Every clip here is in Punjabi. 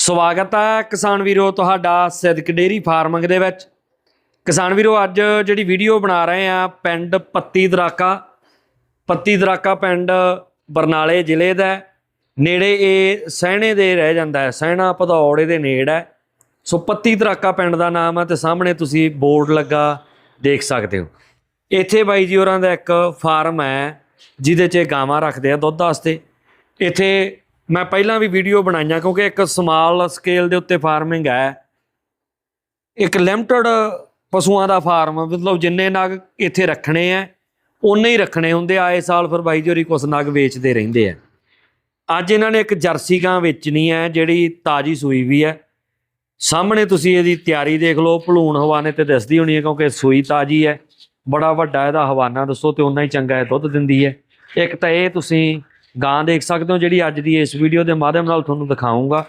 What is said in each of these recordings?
ਸਵਾਗਤ ਹੈ ਕਿਸਾਨ ਵੀਰੋ ਤੁਹਾਡਾ ਸਿਦਕ ਡੇਰੀ ਫਾਰਮਿੰਗ ਦੇ ਵਿੱਚ। ਕਿਸਾਨ ਵੀਰੋ, ਅੱਜ ਜਿਹੜੀ ਵੀਡੀਓ ਬਣਾ ਰਹੇ ਆ, ਪਿੰਡ ਪੱਤੀ ਦਰਾਕਾ। ਪੱਤੀ ਦਰਾਕਾ ਪਿੰਡ ਬਰਨਾਲੇ ਜ਼ਿਲ੍ਹੇ ਦਾ ਨੇੜੇ ਇਹ ਸਹਿਣੇ ਦੇ ਰਹਿ ਜਾਂਦਾ ਹੈ। ਸਹਿਣਾ ਭਦੌੜ ਦੇ ਨੇੜ ਹੈ। ਸੋ ਪੱਤੀ ਦਰਾਕਾ ਪਿੰਡ ਦਾ ਨਾਮ ਹੈ ਤੇ ਸਾਹਮਣੇ ਤੁਸੀਂ ਬੋਰਡ ਲੱਗਾ ਦੇਖ ਸਕਦੇ ਹੋ। ਇੱਥੇ ਬਾਈ ਜੀ ਹੋਰਾਂ ਦਾ ਇੱਕ ਫਾਰਮ ਹੈ, ਜਿਹਦੇ 'ਚ ਗਾਵਾਂ ਰੱਖਦੇ ਆ ਦੁੱਧ ਵਾਸਤੇ। ਇੱਥੇ ਮੈਂ ਪਹਿਲਾਂ ਵੀ ਵੀਡੀਓ ਬਣਾਈਆਂ ਕਿਉਂਕਿ ਇੱਕ ਸਮਾਲ ਸਕੇਲ ਦੇ ਉੱਤੇ ਫਾਰਮਿੰਗ ਹੈ। ਇੱਕ ਲਿਮਟਿਡ ਪਸ਼ੂਆਂ ਦਾ ਫਾਰਮ ਮਤਲਬ ਜਿੰਨੇ ਨਗ ਇੱਥੇ ਰੱਖਣੇ ਆ ਉਨੇ ਹੀ ਰੱਖਣੇ ਹੁੰਦੇ ਆਏ ਸਾਲ ਫਿਰ ਬਾਈ ਜੋਰੀ ਕੁਛ ਨਗ ਵੇਚਦੇ ਰਹਿੰਦੇ ਆ। ਅੱਜ ਇਹਨਾਂ ਨੇ ਇੱਕ ਜਰਸੀ ਗਾਂ ਵੇਚਣੀ ਹੈ, ਜਿਹੜੀ ਤਾਜੀ ਸੂਈ ਵੀ ਹੈ। ਸਾਹਮਣੇ ਤੁਸੀਂ ਇਹਦੀ ਤਿਆਰੀ ਦੇਖ ਲਓ, ਭਲੂਣ ਹਵਾਨੇ ਤੇ ਦਿਸਦੀ ਹੋਣੀ ਹੈ ਕਿਉਂਕਿ ਸੂਈ ਤਾਜੀ ਹੈ। ਬੜਾ ਵੱਡਾ ਇਹਦਾ ਹਵਾਨਾ ਦੱਸੋ ਤੇ ਉਨਾ ਹੀ ਚੰਗਾ ਹੈ ਦੁੱਧ ਦਿੰਦੀ ਹੈ। ਇੱਕ ਤਾਂ ਇਹ ਤੁਸੀਂ ਗਾਂ ਦੇਖ ਸਕਦੇ ਹੋ ਜਿਹੜੀ ਅੱਜ ਦੀ ਇਸ ਵੀਡੀਓ ਦੇ ਮਾਧਿਅਮ ਨਾਲ ਤੁਹਾਨੂੰ ਦਿਖਾਉਂਗਾ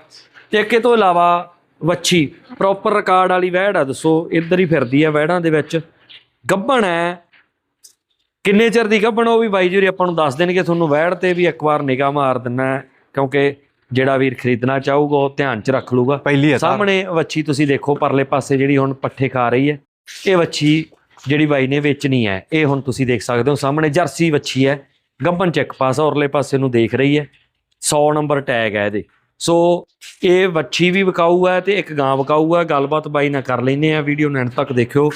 ਤੇ ਇੱਕ ਤੋਂ ਇਲਾਵਾ ਵੱਛੀ ਪ੍ਰੋਪਰ ਰਿਕਾਰਡ ਵਾਲੀ ਵਹਿੜ ਆ ਦੱਸੋ ਇੱਧਰ ਹੀ ਫਿਰਦੀ ਹੈ ਵਹਿੜਾਂ ਦੇ ਵਿੱਚ। ਗੱਭਣ ਹੈ। ਕਿੰਨੇ ਚਿਰ ਦੀ ਗੱਭਣ ਉਹ ਵੀ ਬਾਈ ਜੀ ਆਪਾਂ ਨੂੰ ਦੱਸ ਦੇਣਗੇ। ਤੁਹਾਨੂੰ ਵਹਿੜ ਤੇ ਵੀ ਇੱਕ ਵਾਰ ਨਿਗਾਹ ਮਾਰ ਦਿੰਨਾ ਕਿਉਂਕਿ ਜਿਹੜਾ ਵੀਰ ਖਰੀਦਣਾ ਚਾਹੂਗਾ ਉਹ ਧਿਆਨ 'ਚ ਰੱਖ ਲੂਗਾ ਪਹਿਲੀ ਸਾਹਮਣੇ ਵੱਛੀ ਤੁਸੀਂ ਦੇਖੋ ਪਰਲੇ ਪਾਸੇ ਜਿਹੜੀ ਹੁਣ ਪੱਠੇ ਖਾ ਰਹੀ ਹੈ। ਇਹ ਵੱਛੀ ਜਿਹੜੀ ਬਾਈ ਨੇ ਵੇਚਣੀ ਹੈ ਇਹ ਹੁਣ ਤੁਸੀਂ ਦੇਖ ਸਕਦੇ ਹੋ ਸਾਹਮਣੇ ਜਰਸੀ ਵੱਛੀ ਹੈ। ਗੱਬਨ ਚੈੱਕ ਪਾਸ ਔਰਲੇ ਪਾਸੇ ਨੂੰ ਦੇਖ ਰਹੀ ਹੈ। 100 ਨੰਬਰ ਟੈਗ ਹੈ ਇਹਦੇ। ਸੋ ਇਹ ਵੱਛੀ ਵੀ ਵਿਕਾਊ ਹੈ ਤੇ ਇੱਕ ਗਾਂ ਵਿਕਾਊ ਹੈ ਗੱਲਬਾਤ ਬਾਈ ਨਾਲ ਕਰ ਲੈਨੇ ਆ ਵੀਡੀਓ ਨੂੰ end ਤੱਕ ਦੇਖਿਓ।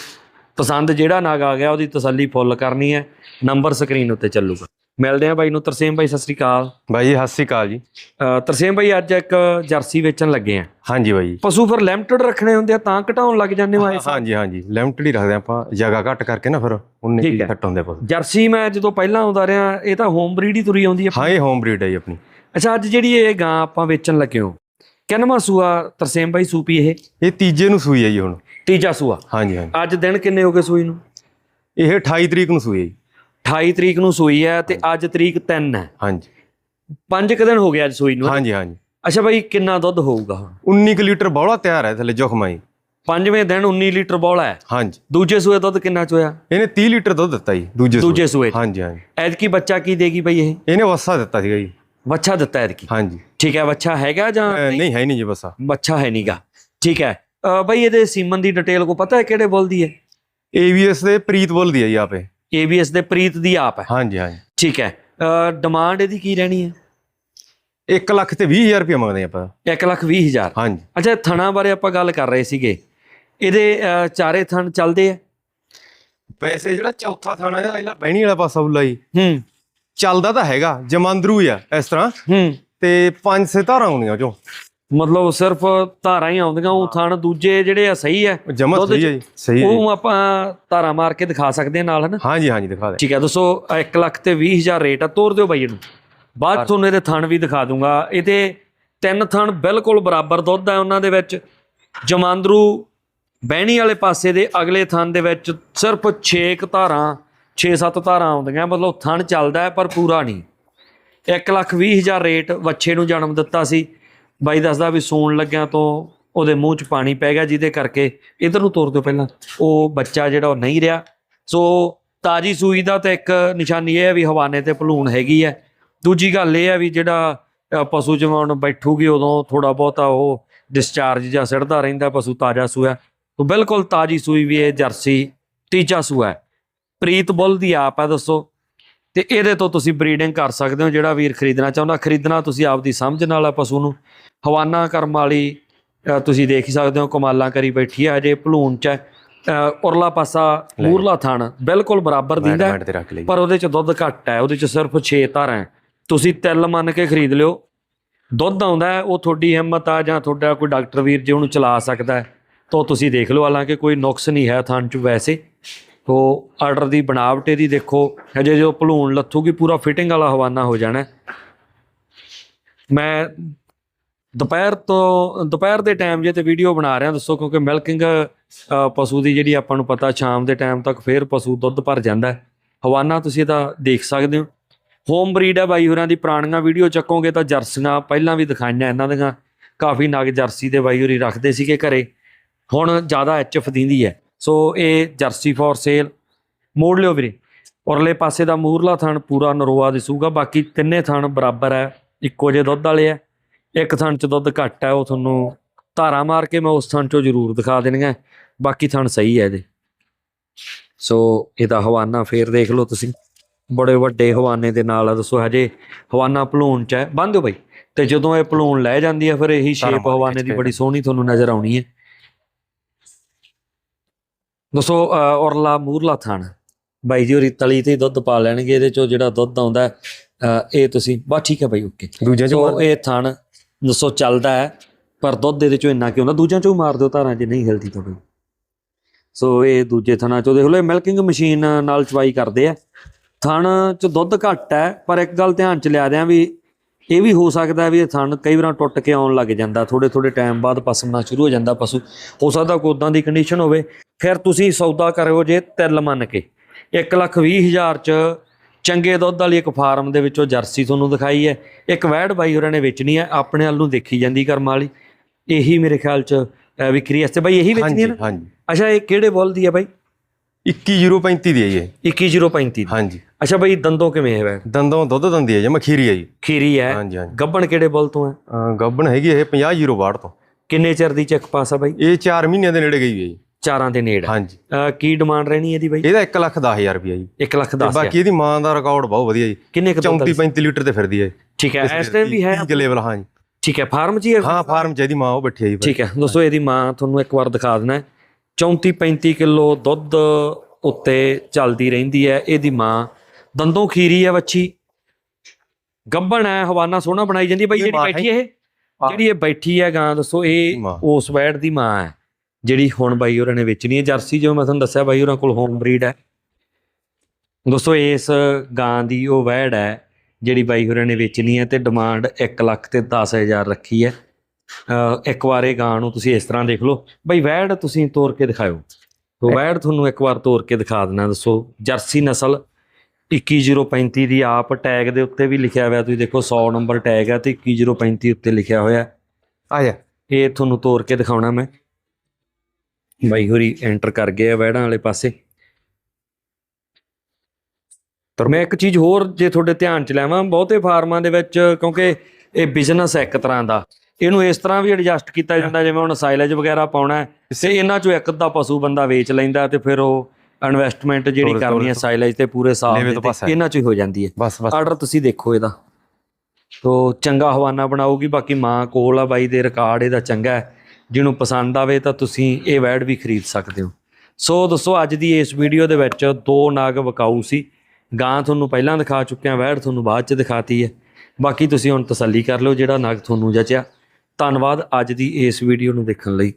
ਪਸੰਦ ਜਿਹੜਾ ਨਾਗ ਆ ਗਿਆ, ਉਹਦੀ ਤਸੱਲੀ ਫੁੱਲ ਕਰਨੀ ਹੈ। ਨੰਬਰ ਸਕਰੀਨ ਉੱਤੇ ਚੱਲੂਗਾ। ਮਿਲਦੇ ਆ ਬਾਈ ਨੂੰ। ਤਰਸੇਮ ਬਾਈ ਸਤਿ ਸ੍ਰੀ ਅਕਾਲ। ਬਾਈ ਜੀ, ਸਤਿ ਸ਼੍ਰੀ ਅਕਾਲ ਜੀ। ਤਰਸੇਮ ਬਾਈ ਅੱਜ ਇੱਕ ਜਰਸੀ ਵੇਚਣ ਲੱਗੇ ਆ ਹਾਂਜੀ ਬਾਈ। ਪਸ਼ੂ ਫਿਰ ਲਿਮਟਿਡ ਰੱਖਣੇ ਹੁੰਦੇ ਆ ਤਾਂ ਘਟਾਉਣ ਲੱਗ ਜਾਂਦੇ ਹੋ ਆਏ। ਹਾਂਜੀ ਹਾਂਜੀ। ਲਿਮਟਡ ਹੀ ਰੱਖਦੇ ਆਪਾਂ। ਜਗ੍ਹਾ ਘੱਟ ਕਰਕੇ ਨਾ ਫਿਰ ਉਹਨੇ ਕੀ। ਘੱਟ ਹੁੰਦੇ ਪਸ਼ੂ। ਜਰਸੀ ਮੈਂ ਜਦੋਂ ਪਹਿਲਾਂ ਆਉਂਦਾ ਰਿਹਾ ਇਹ ਤਾਂ ਹੋਮ ਬਰੀਡ ਹੀ ਤੁਰੀ ਆਉਂਦੀ ਹੈ ਹਾਂ ਇਹ ਹੋਮ ਬਰੀਡ ਹੈ ਜੀ ਆਪਣੀ। ਅੱਛਾ ਅੱਜ ਜਿਹੜੀ ਇਹ ਗਾਂ ਆਪਾਂ ਵੇਚਣ ਲੱਗੇ ਹਾਂ ਕਿੰਨਵਾਂ ਸੂਆ ਤਰਸੇਮ ਬਾਈ ਸੂਪੀ ਇਹ? ਇਹ ਤੀਜੇ ਨੂੰ ਸੂਈ ਹੈ ਜੀ ਹੁਣ। ਤੀਜਾ ਸੂਆ। ਹਾਂਜੀ ਹਾਂਜੀ। ਅੱਜ ਦਿਨ ਕਿੰਨੇ ਹੋ ਗਏ ਸੂਈ ਨੂੰ? ਇਹ 28 ਤਰੀਕ ਨੂੰ ਸੂਈ ਹੈ ਜੀ। 28 ਤਰੀਕ ਨੂੰ ਸੂਈ ਹੈ ਤੇ ਅੱਜ ਤਰੀਕ 3 ਹੈ। ਹਾਂਜੀ। 5 ਕੁ ਦਿਨ ਹੋ ਗਏ ਅੱਜ ਸੂਈ ਨੂੰ ਹਾਂਜੀ ਹਾਂਜੀ। ਅੱਛਾ ਬਾਈ ਕਿੰਨਾ ਦੁੱਧ ਹੋਊਗਾ ਹੁਣ? 19 ਕੁ ਲੀਟਰ ਬੌਲਾ ਤਿਆਰ ਹੈ ਥੱਲੇ ਜੁਖਮਾ ਜੀ ਪੰਜਵੇਂ ਦਿਨ 19 ਲੀਟਰ ਬੋਲਾ ਹੈ। ਹਾਂਜੀ। ਦੂਜੇ ਸੂਏ ਦੁੱਧ ਕਿੰਨਾ ਚੋਇਆ? ਇਹਨੇ 30 ਲੀਟਰ ਦੁੱਧ ਦਿੱਤਾ ਜੀ ਦੂਜੇ ਸੂਏ। ਦੂਜੇ ਸੂਏ। ਹਾਂਜੀ ਹਾਂਜੀ। ਐਤਕੀ ਬੱਚਾ ਕੀ ਦੇਗੀ ਬਾਈ ਇਹ? ਇਹਨੇ ਵਸਾ ਦਿੱਤਾ ਸੀਗਾ ਜੀ। ਬੱਚਾ ਦਿੱਤਾ ਐਤਕੀ? ਹਾਂਜੀ। ਠੀਕ ਹੈ ਬੱਚਾ ਹੈਗਾ ਜਾਂ ਨਹੀਂ? ਹੈ ਨਹੀਂ ਜੀ ਵਸਾ। ਬੱਚਾ ਹੈ ਨਹੀਂਗਾ ਠੀਕ ਹੈ। ਬਾਈ ਇਹਦੇ ਸੀਮਨ ਦੀ ਡਿਟੇਲ ਕੋ ਪਤਾ ਹੈ ਕਿਹੜੇ ਬੁੱਲ ਦੀ ਹੈ? ਏਵੀਐਸ ਦੇ ਪ੍ਰੀਤ ਬੋਲ ਦੀ ਹੈ ਜੀ ਆਪੇ। ABS ਦੇ ਪ੍ਰੀਤ ਦੀ ਆਪ ਹੈ। ਹਾਂਜੀ ਹਾਂਜੀ। ਠੀਕ ਹੈ। ਡਿਮਾਂਡ ਇਹਦੀ ਕੀ ਰਹਿਣੀ ਹੈ? 1 ਲੱਖ ਤੇ 20000 ਰੁਪਏ ਮੰਗਦੇ ਆਪਾਂ। 1 ਲੱਖ ਵੀਹ ਹਜ਼ਾਰ। ਹਾਂਜੀ। ਅੱਛਾ ਥਣਾ ਬਾਰੇ ਆਪਾਂ ਗੱਲ ਕਰ ਰਹੇ ਸੀਗੇ। ਇਹਦੇ ਚਾਰੇ ਥਣ ਚੱਲਦੇ ਆ? ਵੈਸੇ ਜਿਹੜਾ ਚੌਥਾ ਥਾਣਾ ਹੈ ਇਹਦਾ ਬਹਿਣੀ ਵਾਲਾ ਪਾਸਾ ਉਲਾ ਜੀ। ਹੂੰ। ਚੱਲਦਾ ਤਾਂ ਹੈਗਾ ਜਮਾਂਦਰੂ ਹੀ ਆ ਇਸ ਤਰ੍ਹਾਂ। ਹੂੰ। ਤੇ ਪੰਜ ਸੇ ਧਾਰਾਂ ਆਉਂਦੀਆਂ ਚੋਂ। ਮਤਲਬ ਸਿਰਫ ਧਾਰਾਂ ਹੀ ਆਉਂਦੀਆਂ ਉਹ ਥਣ ਦੂਜੇ ਜਿਹੜੇ ਆ ਸਹੀ ਹੈ ਜਮਾ ਸਹੀ ਹੈ ਜੀ ਸਹੀ ਹੈ। ਉਹ ਆਪਾਂ ਧਾਰਾਂ ਮਾਰ ਕੇ ਦਿਖਾ ਸਕਦੇ ਹਾਂ ਨਾਲ ਹਨਾ? ਹਾਂਜੀ ਹਾਂਜੀ ਦਿਖਾ ਦੇ। ਠੀਕ ਹੈ ਦੋਸਤੋ 1 ਲੱਖ ਤੇ 20 ਹਜ਼ਾਰ ਰੇਟ ਆ ਤੋਰ ਦਿਓ ਬਾਈ ਇਹਨੂੰ। ਬਾਅਦ ਤੁਹਾਨੂੰ ਇਹਦੇ ਥਣ ਵੀ ਦਿਖਾ ਦੂੰਗਾ। ਇਹਦੇ ਤਿੰਨ ਥਣ ਬਿਲਕੁਲ ਬਰਾਬਰ ਦੁੱਧ ਹੈ ਉਹਨਾਂ ਦੇ ਵਿੱਚ। ਜਮਾਂਦਰੂ ਬਹਿਣੀ ਵਾਲੇ ਪਾਸੇ ਦੇ ਅਗਲੇ ਥਣ ਦੇ ਵਿੱਚ ਸਿਰਫ 6 ਕ ਧਾਰਾਂ 6-7 ਧਾਰਾਂ ਆਉਂਦੀਆਂ। ਮਤਲਬ ਥਣ ਚੱਲਦਾ ਪਰ ਪੂਰਾ ਨਹੀਂ। 1 ਲੱਖ 20 ਹਜ਼ਾਰ ਰੇਟ ਵੱਛੇ ਨੂੰ ਜਨਮ ਦਿੱਤਾ ਸੀ। ਬਾਈ ਦੱਸਦਾ ਵੀ ਸੌਣ ਲੱਗਿਆਂ ਤੋਂ ਉਹਦੇ ਮੂੰਹ 'ਚ ਪਾਣੀ ਪੈ ਗਿਆ ਜਿਹਦੇ ਕਰਕੇ ਇਧਰ ਨੂੰ ਤੋਰ ਦਿਓ ਪਹਿਲਾਂ। ਉਹ ਬੱਚਾ ਜਿਹੜਾ ਉਹ ਨਹੀਂ ਰਿਹਾ। ਸੋ ਤਾਜੀ ਸੂਈ ਦਾ ਤਾਂ ਇੱਕ ਨਿਸ਼ਾਨੀ ਇਹ ਹੈ ਵੀ ਹਵਾਨੇ ਤੇ ਭਲੂਣ ਹੈਗੀ ਹੈ। ਦੂਜੀ ਗੱਲ ਇਹ ਹੈ ਵੀ ਜਿਹੜਾ ਅ, ਪਸ਼ੂ ਜਮਾਉਣ ਬੈਠੂਗੀ ਉਦੋਂ ਥੋੜਾ ਬਹੁਤਾ ਉਹ ਡਿਸਚਾਰਜ ਜਾਂ ਸਿੜਦਾ ਰਹਿੰਦਾ ਪਸ਼ੂ ਤਾਜ਼ਾ ਸੂਆ। ਤਾਂ ਬਿਲਕੁਲ ਤਾਜੀ ਸੂਈ ਵੀ ਇਹ ਜਰਸੀ ਤੀਜਾ ਸੂਆ ਹੈ। ਪ੍ਰੀਤ ਬੁੱਲ ਦੀ ਆਪ ਹੈ ਦੱਸੋ। ਤੇ ਇਹਦੇ ਤੋਂ ਤੁਸੀਂ ਬਰੀਡਿੰਗ ਕਰ ਸਕਦੇ ਹੋ ਜਿਹੜਾ ਵੀਰ ਖਰੀਦਣਾ ਚਾਹੁੰਦਾ। ਖਰੀਦਣਾ ਤੁਸੀਂ ਆਪਦੀ ਸਮਝ ਨਾਲ ਆ ਪਸ਼ੂ ਨੂੰ। ਹਵਾਨਾ ਕਰਮ ਵਾਲੀ ਤੁਸੀਂ ਦੇਖ ਹੀ ਸਕਦੇ ਹੋ ਕਮਾਲਾਂ ਕਰੀ ਬੈਠੀ ਹੈ ਅਜੇ ਭਲੂਣ ਚ ਉਰਲਾ ਪਾਸਾ ਮੂਰਲਾ ਥਣ ਬਿਲਕੁਲ ਬਰਾਬਰ ਦਿੰਦਾ ਪਰ ਉਹਦੇ ਚ ਦੁੱਧ ਘੱਟ ਹੈ ਉਹਦੇ ਚ ਸਿਰਫ 6 ਧਾਰਾਂ ਹੈ। ਤੁਸੀਂ ਤਿਲ ਮੰਨ ਕੇ ਖਰੀਦ ਲਿਓ। ਦੁੱਧ ਆਉਂਦਾ ਉਹ ਤੁਹਾਡੀ ਹਿੰਮਤ ਆ ਜਾਂ ਤੁਹਾਡਾ ਕੋਈ ਡਾਕਟਰ ਵੀਰ ਜੇ ਉਹਨੂੰ ਚਲਾ ਸਕਦਾ ਤਾਂ ਤੁਸੀਂ ਦੇਖ ਲਓ ਹਾਲਾਂਕਿ ਕੋਈ ਨੁਕਸ ਨਹੀਂ ਹੈ ਥਣ ਚ ਵੈਸੇ। ਤੋ ਆਰਡਰ ਦੀ ਬਣਾਵਟ ਇਹਦੀ ਦੇਖੋ, ਹਜੇ ਜੋ ਭਲੂਣ ਲੱਥੂਗੀ, ਪੂਰਾ ਫਿਟਿੰਗ ਵਾਲਾ ਹਵਾਨਾ ਹੋ ਜਾਣਾ ਮੈਂ ਦੁਪਹਿਰ ਤੋਂ, ਦੁਪਹਿਰ ਦੇ ਟਾਈਮ ਜੇ ਤੇ ਵੀਡੀਓ ਬਣਾ ਰਿਹਾ, ਦੱਸੋ, ਕਿਉਂਕਿ ਮਿਲਕਿੰਗ ਪਸ਼ੂ ਦੀ ਜਿਹੜੀ ਆਪਾਂ ਨੂੰ ਪਤਾ, ਸ਼ਾਮ ਦੇ ਟਾਈਮ ਤੱਕ ਫੇਰ ਪਸ਼ੂ ਦੁੱਧ ਭਰ ਜਾਂਦਾ ਹੈ। ਹਵਾਨਾ ਤੁਸੀਂ ਇਹਦਾ ਦੇਖ ਸਕਦੇ ਹੋ। ਹੋਮ ਬਰੀਡ ਹੈ ਬਾਈ ਹੋਰਾਂ ਦੀ, ਪੁਰਾਣੀਆਂ ਵੀਡੀਓ ਚੱਕੋਗੇ ਤਾਂ ਜਰਸੀਆਂ ਪਹਿਲਾਂ ਵੀ ਦਿਖਾਈਆਂ ਇਹਨਾਂ ਦੀਆਂ। ਕਾਫੀ ਨਗ ਜਰਸੀ ਦੇ ਬਾਈ ਹੋਰੀ ਰੱਖਦੇ ਸੀਗੇ ਘਰੇ। ਹੁਣ ਜ਼ਿਆਦਾ ਐਚਐਫ ਦਿੰਦੀ ਹੈ। ਸੋ ਇਹ ਜਰਸੀ ਫॉर ਸੇਲ। ਮੋੜ ਲਿਓ ਵੀਰੇ। ਉਰਲੇ ਪਾਸੇ ਦਾ ਮੂਰਲਾ ਥਣ ਪੂਰਾ ਨਰੋਆ ਦਿਸੂਗਾ ਬਾਕੀ ਤਿੰਨੇ ਥਣ ਬਰਾਬਰ ਹੈ। ਇੱਕੋ ਜਿਹੇ ਦੁੱਧ ਵਾਲੇ ਆ ਇੱਕ ਥਣ ਚ ਦੁੱਧ ਘੱਟ ਹੈ। ਉਹ ਤੁਹਾਨੂੰ ਧਾਰਾ ਮਾਰ ਕੇ ਮੈਂ ਉਸ ਥਣ ਚੋਂ ਜ਼ਰੂਰ ਦਿਖਾ ਦੇਣਗਾ ਬਾਕੀ ਥਣ ਸਹੀ ਹੈ ਇਹਦੇ। ਸੋ ਇਹਦਾ ਹਵਾਨਾ ਫੇਰ ਦੇਖ ਲਓ ਤੁਸੀਂ। ਬੜੇ ਵੱਡੇ ਹਵਾਨੇ ਦੇ ਨਾਲ ਆ। ਦੱਸੋ ਹਜੇ ਹਵਾਨਾ ਭਲੂਣ ਚ ਹੈ। ਬੰਦ ਦਿਓ ਬਾਈ। ਤੇ ਜਦੋਂ ਇਹ ਭਲੂਣ ਲੈ ਜਾਂਦੀ ਹੈ ਫਿਰ ਇਹੀ ਸ਼ੇਪ ਹਵਾਨੇ ਦੀ ਬੜੀ ਸੋਹਣੀ ਤੁਹਾਨੂੰ ਨਜ਼ਰ ਆਉਣੀ ਹੈ। ਦੋਸਤੋ ਉਰਲਾ ਮੂਰਲਾ ਥਣ। ਬਾਈ ਜੀ ਹੋਰੀ ਤਲੀ ਤੇ ਦੁੱਧ ਪਾ ਲੈਣਗੇ ਇਹਦੇ ਚੋਂ ਜਿਹੜਾ ਦੁੱਧ ਆਉਂਦਾ ਇਹ ਤੁਸੀਂ ਬਸ ਠੀਕ ਹੈ ਬਾਈ ਓਕੇ। ਚ ਸੋ ਇਹ ਥਣ ਦੱਸੋ ਚੱਲਦਾ ਹੈ ਪਰ ਦੁੱਧ ਇਹਦੇ ਚੋਂ ਇੰਨਾ ਕਿ ਹੁੰਦਾ ਦੂਜਿਆਂ ਚੋਂ ਮਾਰ ਦਿਓ ਧਾਰਾਂ 'ਚ ਨਹੀਂ ਹਿਲਦੀ ਤੁਹਾਡੀ ਸੋ ਇਹ ਦੂਜੇ ਥਣਾਂ ਚੋਂ ਦੇਖ ਲਓ ਇਹ ਮਿਲਕਿੰਗ ਮਸ਼ੀਨ ਨਾਲ ਚਵਾਈ ਕਰਦੇ ਆ। ਥਣ 'ਚ ਦੁੱਧ ਘੱਟ ਹੈ ਪਰ ਇੱਕ ਗੱਲ ਧਿਆਨ 'ਚ ਲਿਆ ਦਿਆਂ ਵੀ ਇਹ ਵੀ ਹੋ ਸਕਦਾ ਵੀ ਇਹ ਥਣ ਕਈ ਵਾਰ ਟੁੱਟ ਕੇ ਆਉਣ ਲੱਗ ਜਾਂਦਾ ਥੋੜੇ ਥੋੜੇ ਟਾਈਮ ਬਾਅਦ ਪਸਮਣਾ ਸ਼ੁਰੂ ਹੋ ਜਾਂਦਾ ਪਸ਼ੂ। ਹੋ ਸਕਦਾ ਕੋਈ ਉਦਾਂ ਦੀ ਕੰਡੀਸ਼ਨ ਹੋਵੇ। ਫਿਰ ਤੁਸੀਂ ਸੌਦਾ ਕਰਿਓ ਜੇ ਤਿਲ ਮੰਨ ਕੇ। 1 ਲੱਖ ਵੀਹ ਹਜ਼ਾਰ 'ਚ ਚੰਗੇ ਦੁੱਧ ਵਾਲੀ ਇੱਕ ਫਾਰਮ ਦੇ ਵਿੱਚੋਂ ਜਰਸੀ ਤੁਹਾਨੂੰ ਦਿਖਾਈ ਹੈ। ਇੱਕ ਵੈੜ ਬਾਈ ਹੋਰਾਂ ਨੇ ਵੇਚਣੀ ਹੈ ਆਪਣੇ ਵੱਲ ਨੂੰ ਦੇਖੀ ਜਾਂਦੀ ਕਰਮ ਵਾਲੀ। ਇਹੀ ਮੇਰੇ ਖਿਆਲ 'ਚ ਵਿਕਰੀ ਵਾਸਤੇ। ਬਾਈ ਇਹੀ ਵੇਚਣੀ ਹੈ ਹਾਂਜੀ ਨਾ? ਹਾਂਜੀ ਅੱਛਾ ਇਹ ਕਿਹੜੇ ਬੁੱਲ ਦੀ ਹੈ ਬਾਈ? 21035 ਦੀ ਹੈ ਜੀ ਇਹ। 21035 ਦੀ। ਹਾਂਜੀ। ਅੱਛਾ ਬਾਈ ਦੰਦੋਂ ਕਿਵੇਂ ਹੈ ਵੈੜ? ਦੰਦੋਂ ਦੁੱਧ ਦੰਦੀ ਹੈ ਜੀ ਮਖੀਰੀ ਹੈ ਜੀ। ਖੀਰੀ ਹੈ। ਹਾਂਜੀ ਹਾਂਜੀ। ਗੱਬਣ ਕਿਹੜੇ ਬੁੱਲ ਤੋਂ ਹੈ? ਗੱਬਣ ਹੈਗੀ ਇਹ 50 ਤੋਂ। ਕਿੰਨੇ ਚਿਰ ਦੀ ਚੱਕ ਪਾਸਾ ਬਾਈ? ਇਹ 4 ਮਹੀਨਿਆਂ ਦੇ ਨੇੜੇ ਗਈ ਹੈ ਜੀ। ਚਾਰਾਂ ਦੇ ਨੇੜ। ਹਾਂਜੀ। ਕੀ ਡਿਮਾਂਡ ਰਹਿਣੀ ਇਹਦੀ ਬਾਈ? ਇਹਦਾ 1 ਲੱਖ 10000 ਰੁਪਇਆ ਜੀ। 1 ਲੱਖ ਤੇ 10 ਬਾਕੀ ਇਹਦੀ ਮਾਂ ਦਾ ਰਿਕਾਰਡ ਬਹੁਤ ਵਧੀਆ ਜੀ। ਕਿੰਨੇ ਕੁ ਦੁੱਧ 34 35 ਲੀਟਰ ਤੇ ਫਿਰਦੀ ਹੈ। ਠੀਕ ਹੈ ਇਸ ਟਾਈਮ ਵੀ ਹੈ ਕਿ ਲੈਵਲ ਹਾਂ ਜੀ। ਠੀਕ ਹੈ ਫਾਰਮ 'ਚ ਹੀ ਫਾਰਮ ਚ ਇਹਦੀ ਮਾਂ ਉਹ ਬੈਠੀ ਹੈ ਜੀ ਠੀਕ ਹੈ ਦੋਸਤੋ ਇਹਦੀ ਮਾਂ ਤੁਹਾਨੂੰ ਇੱਕ ਵਾਰ ਦਿਖਾ ਦੇਣਾ 34 35 ਕਿਲੋ ਦੁੱਧ ਉੱਤੇ ਚੱਲਦੀ ਰਹਿੰਦੀ ਹੈ ਇਹਦੀ ਮਾਂ। ਦੰਦੋਂ ਖੀਰੀ ਹੈ ਵੱਛੀ। ਗੱਬਣ ਹੈ ਹਵਾਨਾ ਸੋਹਣਾ ਬਣਾਈ ਜਾਂਦੀ ਹੈ। ਬਾਈ ਜਿਹੜੀ ਬੈਠੀ ਹੈ ਇਹ। ਜਿਹੜੀ ਇਹ ਬੈਠੀ ਹੈ ਗਾਂ ਦੱਸੋ ਇਹ। ਉਸ ਵੈੜ ਦੀ ਮਾਂ ਹੈ। ਜਿਹੜੀ ਹੁਣ ਬਾਈ ਹੋਰਾਂ ਨੇ ਵੇਚਣੀ ਹੈ। ਜਰਸੀ ਜਿਵੇਂ ਮੈਂ ਤੁਹਾਨੂੰ ਦੱਸਿਆ ਬਾਈ ਹੋਰਾਂ ਕੋਲ ਹੋਮ ਬਰੀਡ ਹੈ। ਦੋਸਤੋ ਇਸ ਗਾਂ ਦੀ ਉਹ ਵੈੜ ਹੈ ਜਿਹੜੀ ਬਾਈ ਹੋਰਾਂ ਨੇ ਵੇਚਣੀ ਹੈ ਤੇ ਡਿਮਾਂਡ 1 ਲੱਖ ਤੇ 10000 ਰੱਖੀ ਹੈ। ਇੱਕ ਵਾਰ ਇਹ ਗਾਂ ਨੂੰ ਤੁਸੀਂ ਇਸ ਤਰ੍ਹਾਂ ਦੇਖ ਲਓ। ਬਈ ਵੈੜ ਤੁਸੀਂ ਤੋੜ ਕੇ ਦਿਖਾਓ ਤੋ ਵੈੜ ਤੁਹਾਨੂੰ ਇੱਕ ਵਾਰ ਤੋੜ ਕੇ ਦਿਖਾ ਦੇਣਾ ਦੱਸੋ। ਜਰਸੀ ਨਸਲ 21035 ਦੀ ਆਪ ਟੈਗ ਦੇ ਉੱਤੇ ਵੀ ਲਿਖਿਆ ਹੋਇਆ। ਤੁਸੀਂ ਦੇਖੋ 100 ਨੰਬਰ ਟੈਗ ਹੈ ਤੇ 21035 ਉੱਤੇ ਲਿਖਿਆ ਹੋਇਆ। ਆ ਜਾ। ਇਹ ਤੁਹਾਨੂੰ ਤੋੜ ਕੇ ਦਿਖਾਉਣਾ ਮੈਂ। ਬਾਈ ਹੋਰੀ ਐਂਟਰ ਕਰ ਗਏ ਆ ਵੈੜਾਂ ਵਾਲੇ ਪਾਸੇ। ਪਰ ਮੈਂ ਇੱਕ ਚੀਜ਼ ਹੋਰ ਜੇ ਤੁਹਾਡੇ ਧਿਆਨ ਚ ਲੈਵਾਂ ਬਹੁਤੇ ਫਾਰਮਾਂ ਦੇ ਵਿੱਚ ਕਿਉਂਕਿ ਇਹ ਬਿਜ਼ਨਸ ਹੈ ਇੱਕ ਤਰ੍ਹਾਂ ਦਾ। ਇਹਨੂੰ ਇਸ ਤਰ੍ਹਾਂ ਵੀ ਐਡਜਸਟ ਕੀਤਾ ਜਾਂਦਾ ਜਿਵੇਂ ਹੁਣ ਸਾਈਲੇਜ ਵਗੈਰਾ ਪਾਉਣਾ ਹੈ ਤੇ ਇਹਨਾਂ ਚੋਂ ਇੱਕ ਅੱਧਾ ਪਸ਼ੂ ਬੰਦਾ ਵੇਚ ਲੈਂਦਾ ਤੇ ਫਿਰ ਉਹ ਇਨਵੈਸਟਮੈਂਟ ਜਿਹੜੀ ਕਰਨੀ ਹੈ ਸਾਈਲੇਜ ਤੇ ਪੂਰੇ ਸਾਲ ਦੇ। ਇਹਨਾਂ ਚ ਹੀ ਹੋ ਜਾਂਦੀ ਹੈ। ਬਸ ਬਸ। ਆਰਡਰ ਤੁਸੀਂ ਦੇਖੋ ਇਹਦਾ। ਤੋ ਚੰਗਾ ਹਵਾਨਾ ਬਣਾਉਗੀ ਬਾਕੀ ਮਾਂ ਕੋਲ ਆ ਬਾਈ ਦੇ ਰਿਕਾਰਡ ਇਹਦਾ ਚੰਗਾ ਹੈ। ਜਿਹਨੂੰ ਪਸੰਦ ਆਵੇ ਤਾਂ ਤੁਸੀਂ ਇਹ ਵੈਡ ਵੀ ਖਰੀਦ ਸਕਦੇ ਹੋ। ਸੋ ਦੋਸਤੋ, ਅੱਜ ਦੀ ਇਸ ਵੀਡੀਓ ਦੇ ਵਿੱਚ ਦੋ ਨਾਗ ਵਿਕਾਊ ਸੀ। ਗਾਂ ਤੁਹਾਨੂੰ ਪਹਿਲਾਂ ਦਿਖਾ ਚੁੱਕਿਆ ਵੈਡ ਤੁਹਾਨੂੰ ਬਾਅਦ ਚ ਦਿਖਾਤੀ ਹੈ। ਬਾਕੀ ਤੁਸੀਂ ਹੁਣ ਤਸੱਲੀ ਕਰ ਲਓ ਜਿਹੜਾ ਨਾਗ ਤੁਹਾਨੂੰ ਜਚਿਆ। ਧੰਨਵਾਦ ਅੱਜ ਦੀ ਇਸ ਵੀਡੀਓ ਨੂੰ ਦੇਖਣ ਲਈ।